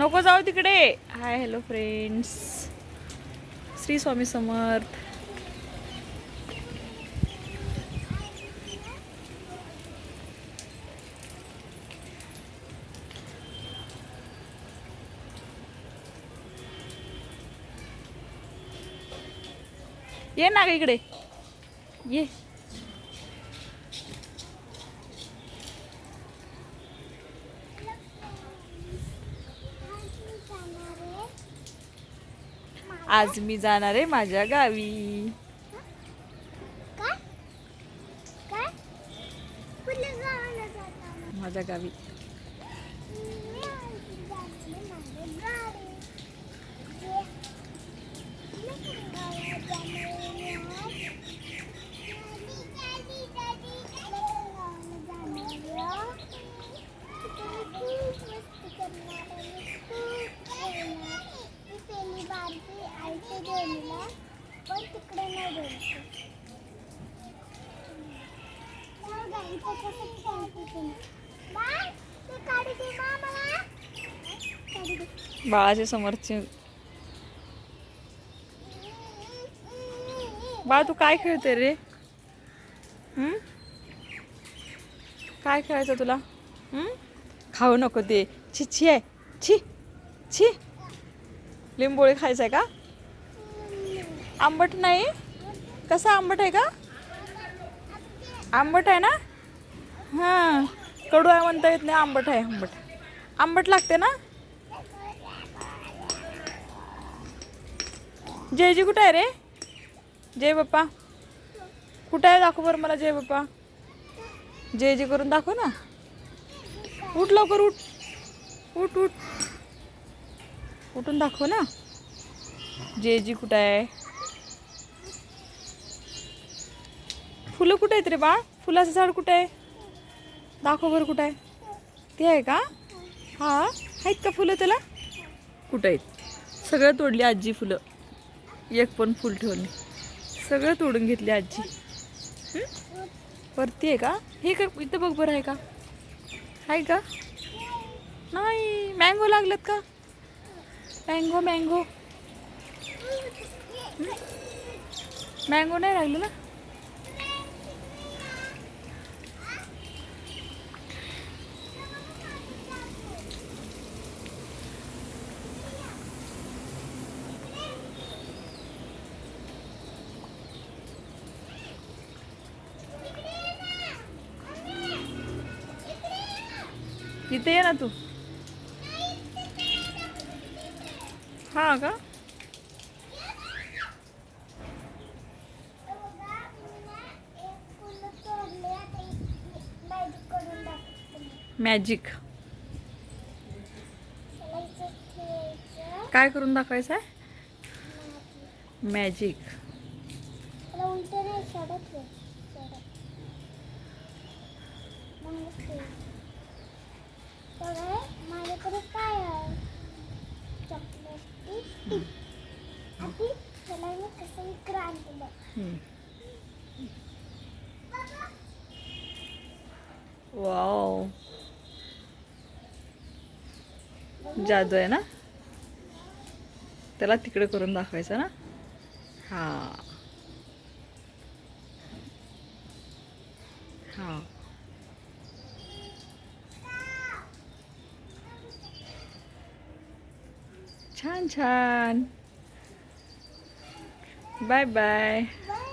नको जाऊ तिकडे. Hi hello friends Shri Swami Samarth. ये ना ग इकडे. ये. आज मी जाणार आहे माझ्या गावी. माझ्या गावी मी आज जाणार माझ्या गावी जे- मी कुठल्या गावाला जाणार आहे आज? दादी, दादी, दादी, कुठल्या गावाला जाणार आहे? तिथे मी खूप मस्ती करणार आहे. खूप खेळणार. मी पहिली बारकी आईच्या दोन्हीला पण तिकडे नाही गेलते. जाऊ द्या, इथं कसं खेळते तुम्ही. बाय, ते काढू दे मा पण तिकडे नाही बाळाचे समोरचे. बाळ तू काय खेळते रे? हम्म काय खेळायचं तुला? हम्म खाऊ नको ते. छी छी आहे. छी छी. लिंबोळी खायचं आहे का? आंबट नाही? कसा आंबट आहे का? आंबट आहे ना? हां. कडू आहे म्हणता येत नाही आंबट आहे आंबट. आंबट लागते ना? जयजी कुठं आहे रे? जय बाप्पा. कुठं आहे? दाखव बरं मला जय बाप्पा. जय करून दाखव ना. उठ लवकर उठ. उठ उठ. उठून दाखव ना. जय जी कुठं आहे? फुलं कुठं आहेत रे बाळ? फुलाचं झाड कुठं आहे? दाखव बरं कुठं आहे. ते आहे का? हा? आहेत का फुलं त्याला? कुठं आहेत? सगळं तोडली आजी फुलं. एक पण फुल ठेवली. सगळं तोडून घेतली आजी. वरती आहे का? हे का इथं बघ बरं आहे का? आहे का? नाही. मँगो लागलात का? Mango mango. मँगो नाही लागलं ना? इथे ये ना तू. हा का? मॅजिक काय करून दाखवायचं आहे? मॅजिक त्याला नाही, सरळ माझ्याकडे काय आहे चॉकलेटची टीप आधी त्याला मी कसं वाव. जादू आहे ना? त्याला तिकडे करून दाखवायचं ना? हा. हा. छान छान. Bye bye bye